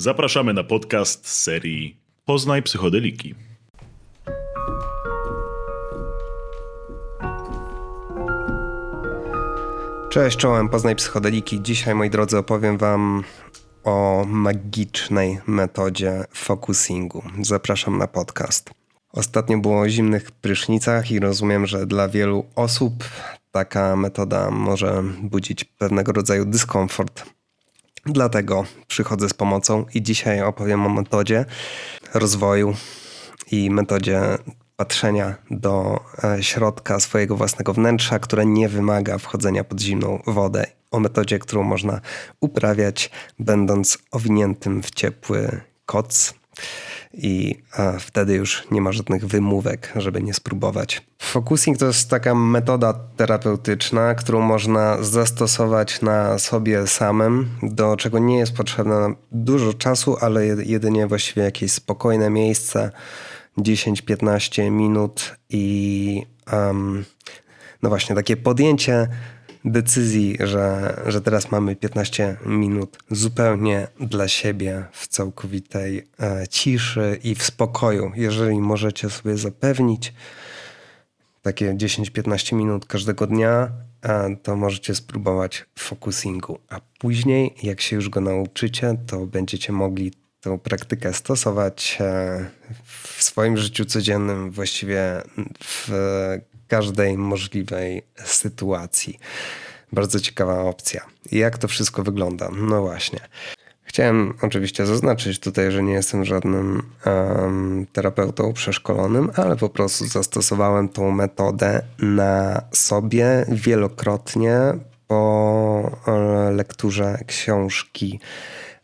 Zapraszamy na podcast serii Poznaj psychodeliki. Cześć, czołem, poznaj psychodeliki. Dzisiaj, moi drodzy, opowiem wam o magicznej metodzie focusingu. Zapraszam na podcast. Ostatnio było o zimnych prysznicach i rozumiem, że dla wielu osób taka metoda może budzić pewnego rodzaju dyskomfort. Dlatego przychodzę z pomocą i dzisiaj opowiem o metodzie rozwoju i metodzie patrzenia do e, środka swojego własnego wnętrza, które nie wymaga wchodzenia pod zimną wodę. O metodzie, którą można uprawiać, będąc owiniętym w ciepły koc. I wtedy już nie ma żadnych wymówek, żeby nie spróbować. Focusing to jest taka metoda terapeutyczna, którą można zastosować na sobie samym, do czego nie jest potrzebne dużo czasu, ale jedynie właściwie jakieś spokojne miejsce 10-15 minut i um, no właśnie takie podjęcie decyzji, że, że teraz mamy 15 minut zupełnie dla siebie w całkowitej e, ciszy i w spokoju. Jeżeli możecie sobie zapewnić takie 10-15 minut każdego dnia, e, to możecie spróbować focusingu. A później, jak się już go nauczycie, to będziecie mogli tę praktykę stosować e, w swoim życiu codziennym, właściwie w każdej możliwej sytuacji. Bardzo ciekawa opcja. Jak to wszystko wygląda? No właśnie. Chciałem oczywiście zaznaczyć tutaj, że nie jestem żadnym um, terapeutą przeszkolonym, ale po prostu zastosowałem tą metodę na sobie wielokrotnie po e, lekturze książki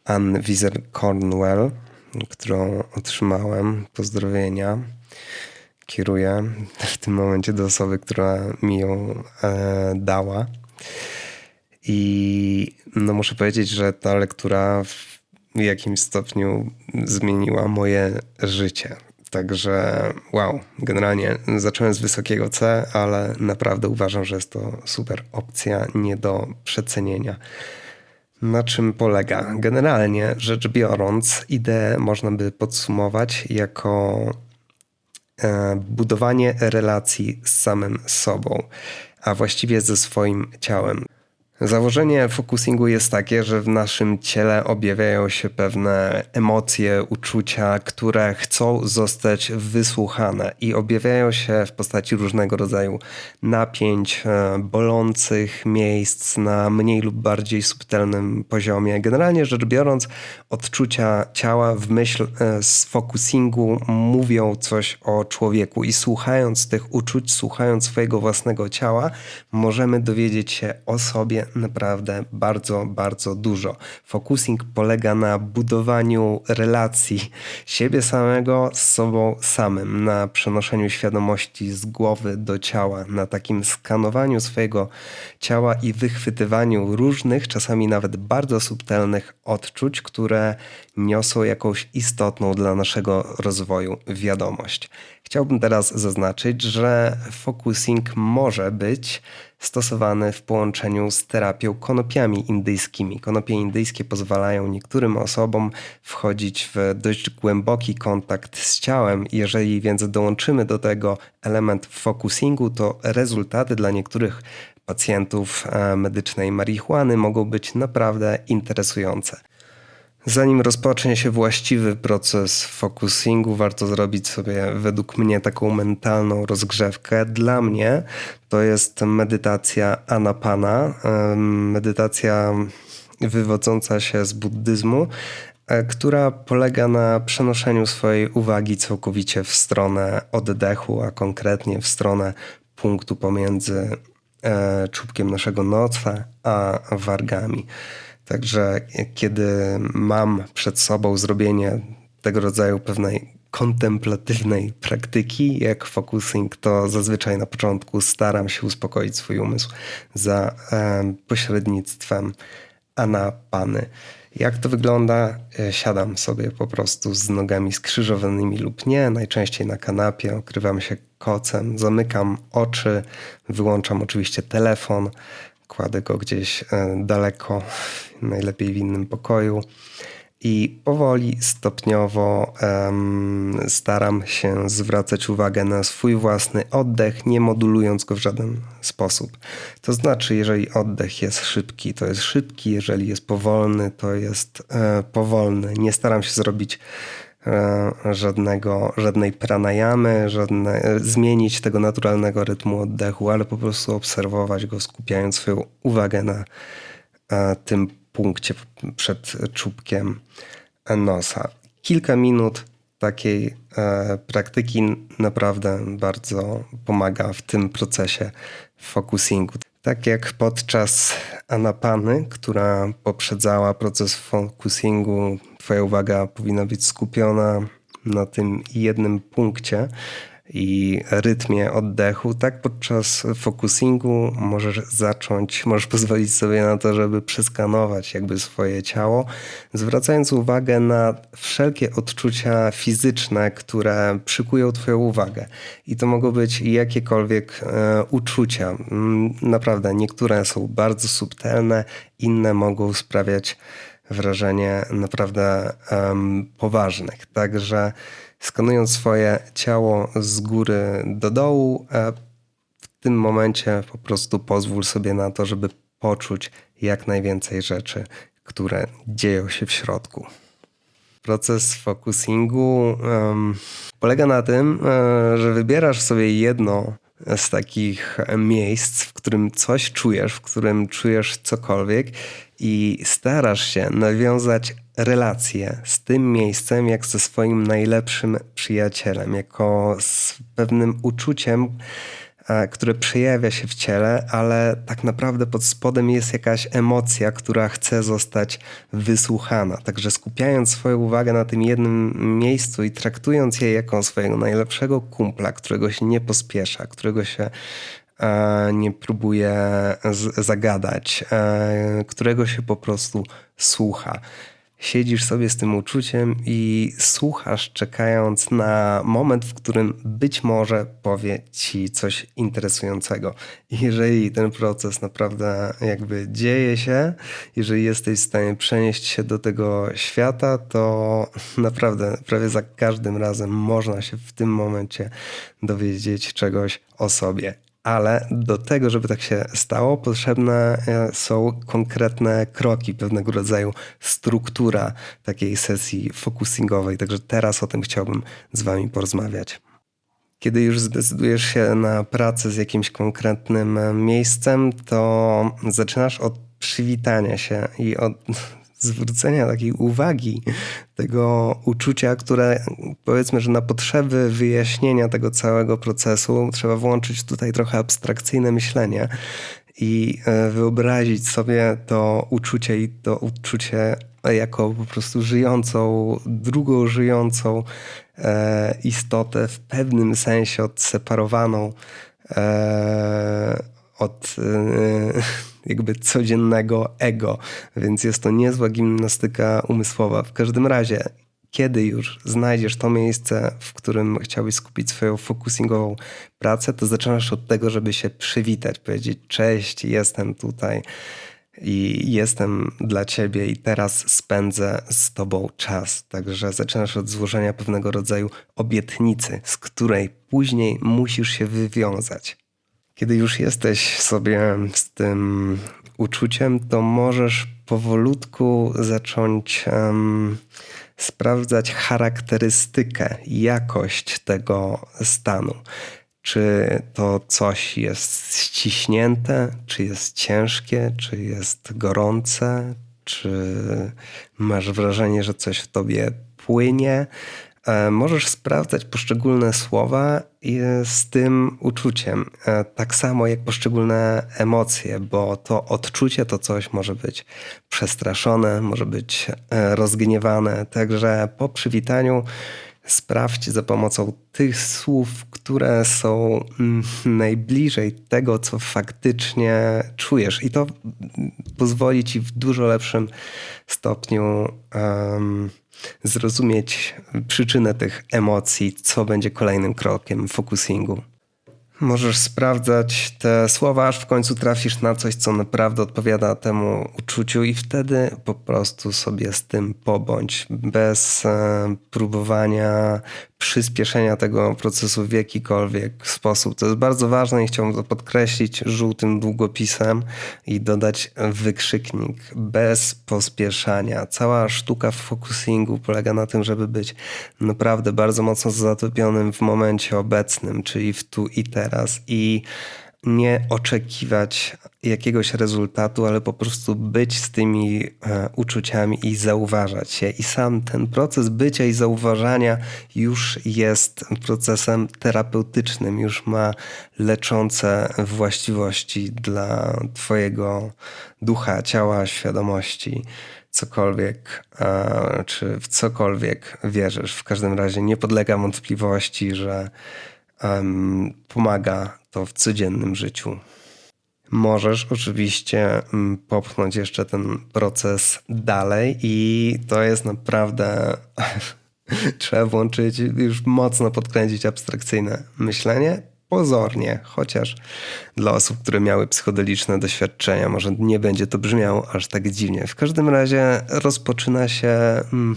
Ann Wieser Cornwell, którą otrzymałem. Pozdrowienia. Kieruję w tym momencie do osoby, która mi ją e, dała. I no muszę powiedzieć, że ta lektura w jakimś stopniu zmieniła moje życie. Także wow, generalnie zacząłem z wysokiego C, ale naprawdę uważam, że jest to super opcja, nie do przecenienia. Na czym polega? Generalnie rzecz biorąc, ideę można by podsumować jako budowanie relacji z samym sobą, a właściwie ze swoim ciałem. Założenie focusingu jest takie, że w naszym ciele objawiają się pewne emocje, uczucia, które chcą zostać wysłuchane i objawiają się w postaci różnego rodzaju napięć, e, bolących miejsc na mniej lub bardziej subtelnym poziomie. Generalnie rzecz biorąc, odczucia ciała w myśl e, z focusingu mówią coś o człowieku i słuchając tych uczuć, słuchając swojego własnego ciała, możemy dowiedzieć się o sobie naprawdę bardzo, bardzo dużo. Focusing polega na budowaniu relacji siebie samego z sobą samym, na przenoszeniu świadomości z głowy do ciała, na takim skanowaniu swojego ciała i wychwytywaniu różnych, czasami nawet bardzo subtelnych odczuć, które niosą jakąś istotną dla naszego rozwoju wiadomość. Chciałbym teraz zaznaczyć, że focusing może być stosowany w połączeniu z terapią konopiami indyjskimi. Konopie indyjskie pozwalają niektórym osobom wchodzić w dość głęboki kontakt z ciałem. Jeżeli więc dołączymy do tego element focusingu, to rezultaty dla niektórych pacjentów e, medycznej marihuany mogą być naprawdę interesujące. Zanim rozpocznie się właściwy proces focusingu, warto zrobić sobie według mnie taką mentalną rozgrzewkę. Dla mnie to jest medytacja anapana, medytacja wywodząca się z buddyzmu, e, która polega na przenoszeniu swojej uwagi całkowicie w stronę oddechu, a konkretnie w stronę punktu pomiędzy e, czubkiem naszego noca a wargami. Także kiedy mam przed sobą zrobienie tego rodzaju pewnej kontemplatywnej praktyki, jak focusing, to zazwyczaj na początku staram się uspokoić swój umysł za e, pośrednictwem anapany. Jak to wygląda? E, siadam sobie po prostu z nogami skrzyżowanymi lub nie, najczęściej na kanapie, okrywam się kocem, zamykam oczy, wyłączam oczywiście telefon, kładę go gdzieś e, daleko, najlepiej w innym pokoju I powoli, stopniowo em, staram się zwracać uwagę na swój własny oddech, nie modulując go w żaden sposób. To znaczy, jeżeli oddech jest szybki, to jest szybki, jeżeli jest powolny, to jest e, powolny. Nie staram się zrobić żadnego, żadnej pranayamy, żadne, e, zmienić tego naturalnego rytmu oddechu, ale po prostu obserwować go, skupiając swoją uwagę na e, tym punkcie przed czubkiem nosa. Kilka minut takiej e, praktyki naprawdę bardzo pomaga w tym procesie focusingu. Tak jak podczas anapany, która poprzedzała proces focusingu, Twoja uwaga powinna być skupiona na tym jednym punkcie i rytmie oddechu, tak podczas focusingu możesz zacząć, możesz pozwolić sobie na to, żeby przeskanować jakby swoje ciało, zwracając uwagę na wszelkie odczucia fizyczne, które przykują twoją uwagę. I to mogą być jakiekolwiek e, uczucia. Mm, Naprawdę, niektóre są bardzo subtelne, inne mogą sprawiać wrażenie naprawdę em, poważnych. Także skanując swoje ciało z góry do dołu, e, w tym momencie po prostu pozwól sobie na to, żeby poczuć jak najwięcej rzeczy, które dzieją się w środku. Proces focusingu em, polega na tym, e, że wybierasz sobie jedno z takich miejsc, w którym coś czujesz, w którym czujesz cokolwiek i starasz się nawiązać relację z tym miejscem, jak ze swoim najlepszym przyjacielem, jako z pewnym uczuciem, które przejawia się w ciele, ale tak naprawdę pod spodem jest jakaś emocja, która chce zostać wysłuchana. Także skupiając swoją uwagę na tym jednym miejscu i traktując je jako swojego najlepszego kumpla, którego się nie pospiesza, którego się e, nie próbuje zagadać, e, którego się po prostu słucha siedzisz sobie z tym uczuciem i słuchasz, czekając na moment, w którym być może powie ci coś interesującego. Jeżeli ten proces naprawdę jakby dzieje się, jeżeli jesteś w stanie przenieść się do tego świata, to naprawdę prawie za każdym razem można się w tym momencie dowiedzieć czegoś o sobie ale do tego, żeby tak się stało, potrzebne e, są konkretne kroki, pewnego rodzaju struktura takiej sesji focusingowej. Także teraz o tym chciałbym z Wami porozmawiać. Kiedy już zdecydujesz się na pracę z jakimś konkretnym e, miejscem, to zaczynasz od przywitania się i od zwrócenia takiej uwagi, tego uczucia, które powiedzmy, że na potrzeby wyjaśnienia tego całego procesu trzeba włączyć tutaj trochę abstrakcyjne myślenie i e, wyobrazić sobie to uczucie i to uczucie jako po prostu żyjącą, drugą żyjącą e, istotę, w pewnym sensie odseparowaną e, od jakby codziennego ego, więc jest to niezła gimnastyka umysłowa. W każdym razie, kiedy już znajdziesz to miejsce, w którym chciałbyś skupić swoją focusingową pracę, to zaczynasz od tego, żeby się przywitać, powiedzieć cześć, jestem tutaj i jestem dla ciebie i teraz spędzę z tobą czas. Także zaczynasz od złożenia pewnego rodzaju obietnicy, z której później musisz się wywiązać. Kiedy już jesteś sobie z tym uczuciem, to możesz powolutku zacząć em, sprawdzać charakterystykę, jakość tego stanu. Czy to coś jest ściśnięte, czy jest ciężkie, czy jest gorące, czy masz wrażenie, że coś w tobie płynie. E, Możesz sprawdzać poszczególne słowa z tym uczuciem, e, tak samo jak poszczególne emocje, bo to odczucie to coś może być przestraszone, może być e, rozgniewane. Także po przywitaniu sprawdź za pomocą tych słów, które są mm, najbliżej tego, co faktycznie czujesz. I to pozwoli ci w dużo lepszym stopniu em, zrozumieć przyczynę tych emocji, co będzie kolejnym krokiem focusingu. Możesz sprawdzać te słowa, aż w końcu trafisz na coś, co naprawdę odpowiada temu uczuciu, i wtedy po prostu sobie z tym pobądź, bez e, próbowania przyspieszenia tego procesu w jakikolwiek sposób. To jest bardzo ważne i chciałbym to podkreślić żółtym długopisem i dodać wykrzyknik bez pospieszania. Cała sztuka w focusingu polega na tym, żeby być naprawdę bardzo mocno zatopionym w momencie obecnym, czyli w tu i teraz i nie oczekiwać jakiegoś rezultatu, ale po prostu być z tymi e, uczuciami i zauważać je. I sam ten proces bycia i zauważania już jest procesem terapeutycznym, już ma leczące właściwości dla Twojego ducha, ciała, świadomości. Cokolwiek, e, czy w cokolwiek wierzysz. W każdym razie nie podlega wątpliwości, że em, pomaga to w codziennym życiu. Możesz oczywiście mm, popchnąć jeszcze ten proces dalej, i to jest naprawdę. Trzeba włączyć, już mocno podkręcić abstrakcyjne myślenie. Pozornie, chociaż dla osób, które miały psychodeliczne doświadczenia, może nie będzie to brzmiało aż tak dziwnie. W każdym razie rozpoczyna się mm,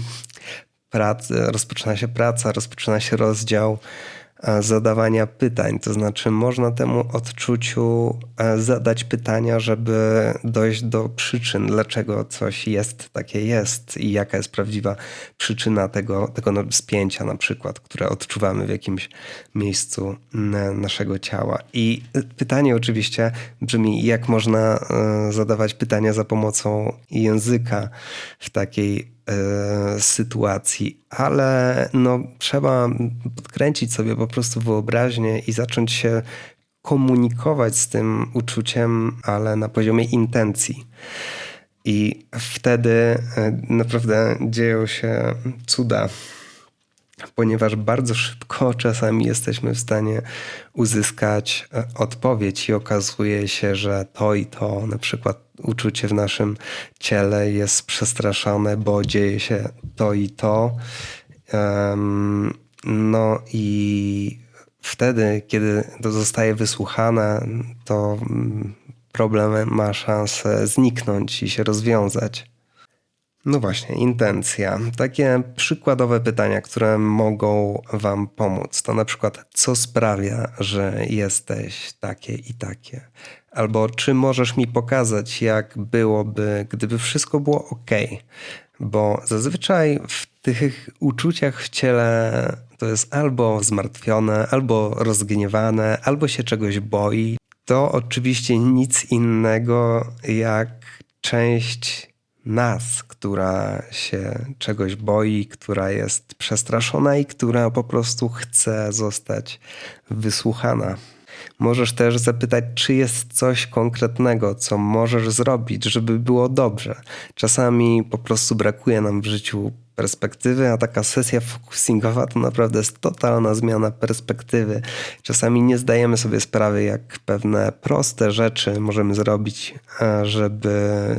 praca, rozpoczyna się praca, rozpoczyna się rozdział zadawania pytań. To znaczy, można temu odczuciu e, zadać pytania, żeby dojść do przyczyn, dlaczego coś jest takie jest i jaka jest prawdziwa przyczyna tego, tego no- spięcia, na przykład, które odczuwamy w jakimś miejscu naszego ciała. I e, pytanie oczywiście brzmi, jak można e, zadawać pytania za pomocą języka w takiej e, sytuacji, ale no, trzeba podkręcić sobie po prostu wyobraźnię i zacząć się komunikować z tym uczuciem, ale na poziomie intencji. I wtedy e, naprawdę dzieją się cuda, ponieważ bardzo szybko czasami jesteśmy w stanie uzyskać e, odpowiedź i okazuje się, że to i to, na przykład uczucie w naszym ciele jest przestraszone, bo dzieje się to i to. No i wtedy, kiedy to zostaje wysłuchane, to mm, problem ma szansę zniknąć i się rozwiązać. No właśnie, intencja. Takie przykładowe pytania, które mogą Wam pomóc, to na przykład, co sprawia, że jesteś takie i takie? Albo czy możesz mi pokazać, jak byłoby, gdyby wszystko było ok? Bo zazwyczaj w tych uczuciach w ciele to jest albo zmartwione, albo rozgniewane, albo się czegoś boi. To oczywiście nic innego jak część nas, która się czegoś boi, która jest przestraszona i która po prostu chce zostać wysłuchana. Możesz też zapytać, czy jest coś konkretnego, co możesz zrobić, żeby było dobrze. Czasami po prostu brakuje nam w życiu perspektywy, a taka sesja focusingowa to naprawdę jest totalna zmiana perspektywy. Czasami nie zdajemy sobie sprawy, jak pewne proste rzeczy możemy zrobić, żeby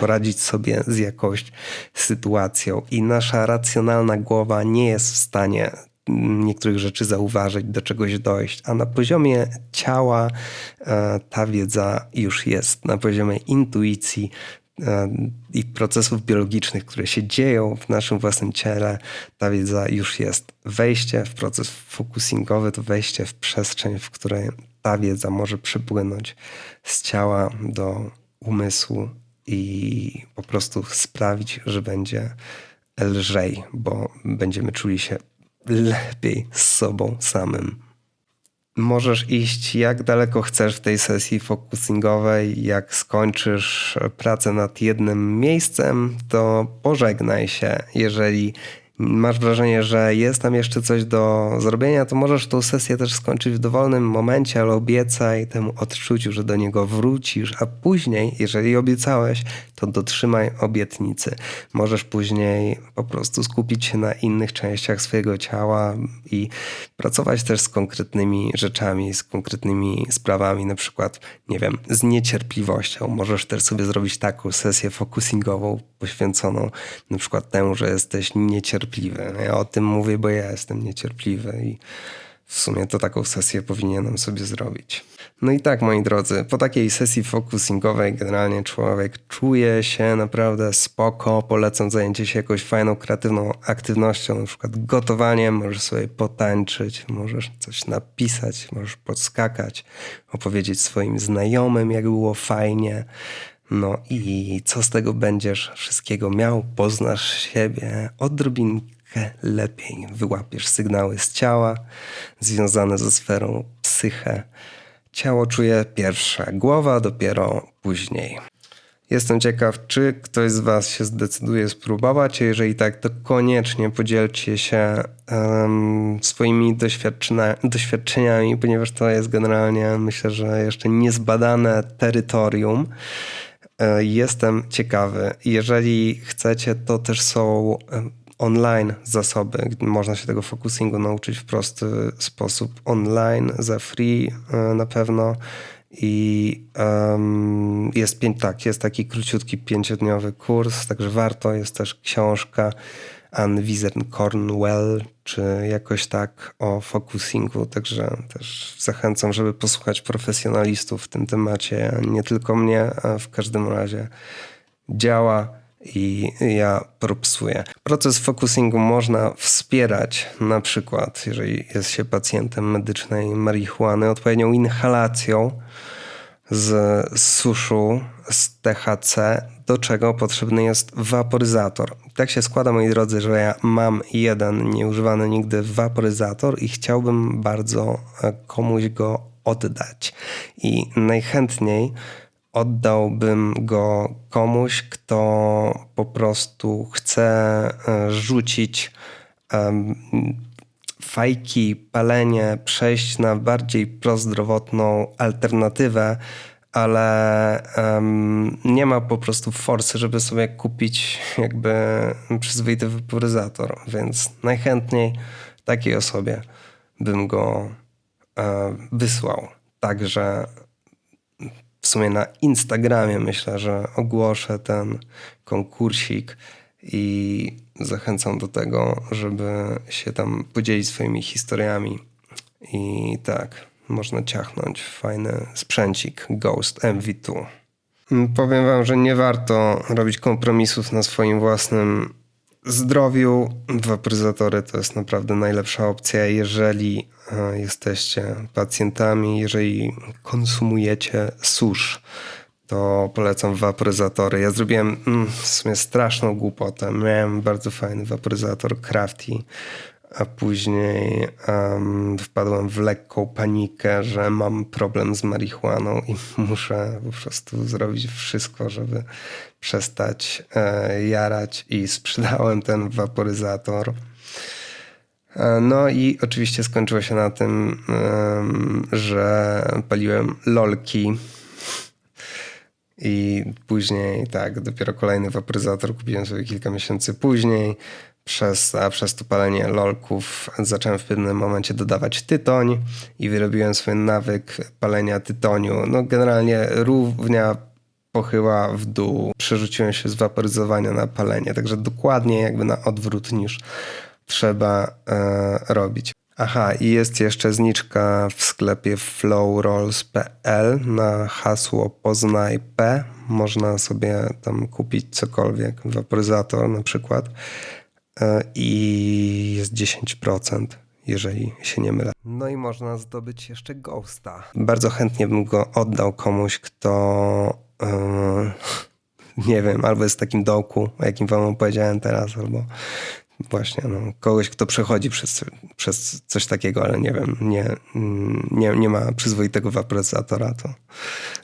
poradzić sobie z jakąś sytuacją. I nasza racjonalna głowa nie jest w stanie niektórych rzeczy zauważyć, do czegoś dojść, a na poziomie ciała e, ta wiedza już jest, na poziomie intuicji e, i procesów biologicznych, które się dzieją w naszym własnym ciele, ta wiedza już jest. Wejście w proces focusingowy to wejście w przestrzeń, w której ta wiedza może przepłynąć z ciała do umysłu i po prostu sprawić, że będzie lżej, bo będziemy czuli się lepiej z sobą samym. Możesz iść jak daleko chcesz w tej sesji focusingowej. Jak skończysz pracę nad jednym miejscem, to pożegnaj się. Jeżeli masz wrażenie, że jest tam jeszcze coś do zrobienia, to możesz tą sesję też skończyć w dowolnym momencie, ale obiecaj temu odczuciu, że do niego wrócisz, a później, jeżeli obiecałeś, to dotrzymaj obietnicy. Możesz później po prostu skupić się na innych częściach swojego ciała i pracować też z konkretnymi rzeczami, z konkretnymi sprawami, na przykład, nie wiem, z niecierpliwością. Możesz też sobie zrobić taką sesję focusingową poświęconą na przykład temu, że jesteś niecierpliwy. Ja o tym mówię, bo ja jestem niecierpliwy i w sumie to taką sesję powinienem sobie zrobić. No i tak, moi drodzy, po takiej sesji focusingowej generalnie człowiek czuje się naprawdę spoko. Polecam zajęcie się jakąś fajną, kreatywną aktywnością, na przykład gotowaniem. Możesz sobie potańczyć, możesz coś napisać, możesz podskakać, opowiedzieć swoim znajomym, jak było fajnie. No i co z tego będziesz wszystkiego miał? Poznasz siebie odrobinkę lepiej. Wyłapiesz sygnały z ciała związane ze sferą psyche. Ciało czuje pierwsze, głowa dopiero później. Jestem ciekaw, czy ktoś z Was się zdecyduje spróbować. Jeżeli tak, to koniecznie podzielcie się em, swoimi doświadczenia, doświadczeniami, ponieważ to jest generalnie, myślę, że jeszcze niezbadane terytorium. E, Jestem ciekawy. Jeżeli chcecie, to też są em, online zasoby. Można się tego focusingu nauczyć w prosty sposób online, za free e, na pewno. I em, jest pięć, tak, jest taki króciutki pięciodniowy kurs, także warto. Jest też książka Ann Wiesern Cornwell, czy jakoś tak o focusingu, także też zachęcam, żeby posłuchać profesjonalistów w tym temacie, nie tylko mnie, a w każdym razie działa i ja propsuję. Proces focusingu można wspierać na przykład, jeżeli jest się pacjentem medycznej marihuany, odpowiednią inhalacją z suszu, z THC, do czego potrzebny jest waporyzator. Tak się składa, moi drodzy, że ja mam jeden nieużywany nigdy waporyzator i chciałbym bardzo e, komuś go oddać. I najchętniej oddałbym go komuś, kto po prostu chce e, rzucić fajki, palenie, przejść na bardziej prozdrowotną alternatywę, ale em, nie ma po prostu forsy, żeby sobie kupić jakby przyzwoity waporyzator, więc najchętniej takiej osobie bym go e, wysłał. Także w sumie na Instagramie myślę, że ogłoszę ten konkursik i zachęcam do tego, żeby się tam podzielić swoimi historiami. I tak, można ciachnąć fajny sprzęcik Ghost MV2. Mm, Powiem wam, że nie warto robić kompromisów na swoim własnym zdrowiu. Waporyzatory to jest naprawdę najlepsza opcja, jeżeli e, jesteście pacjentami, jeżeli konsumujecie susz, to polecam waporyzatory. Ja zrobiłem mm, w sumie straszną głupotę. Miałem bardzo fajny waporyzator Crafty, a później em, wpadłem w lekką panikę, że mam problem z marihuaną i muszę po prostu zrobić wszystko, żeby przestać e, jarać i sprzedałem ten waporyzator. E, No i oczywiście skończyło się na tym, że paliłem lolki i później, tak, dopiero kolejny waporyzator kupiłem sobie kilka miesięcy później. Przez, a przez to palenie lolków zacząłem w pewnym momencie dodawać tytoń i wyrobiłem swój nawyk palenia tytoniu. No generalnie równia pochyła w dół. Przerzuciłem się z waporyzowania na palenie, także dokładnie jakby na odwrót niż trzeba e, robić. Aha, i jest jeszcze zniczka w sklepie flowrolls.pl na hasło Poznaj P. Można sobie tam kupić cokolwiek, waporyzator na przykład i jest 10%, jeżeli się nie mylę. No i można zdobyć jeszcze Ghosta. Bardzo chętnie bym go oddał komuś, kto e, nie wiem, albo jest w takim dołku, o jakim wam opowiedziałem teraz, albo właśnie no, kogoś, kto przechodzi przez, przez coś takiego, ale nie wiem, nie, nie, nie ma przyzwoitego waporyzatora, to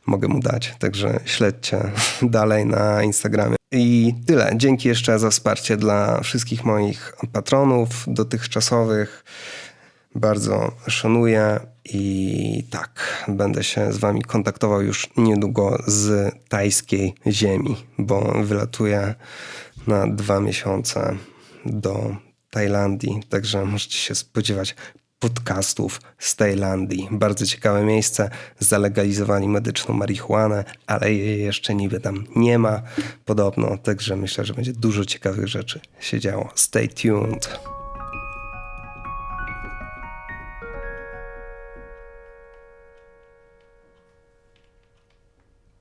mogę mu dać. Także śledźcie dalej na Instagramie. I tyle. Dzięki jeszcze za wsparcie dla wszystkich moich patronów dotychczasowych. Bardzo szanuję i tak, będę się z wami kontaktował już niedługo z tajskiej ziemi, bo wylatuję na dwa miesiące do Tajlandii, także możecie się spodziewać podcastów z Tajlandii. Bardzo ciekawe miejsce. Zalegalizowali medyczną marihuanę, ale jej jeszcze niby tam nie ma podobno, także myślę, że będzie dużo ciekawych rzeczy się działo. Stay tuned.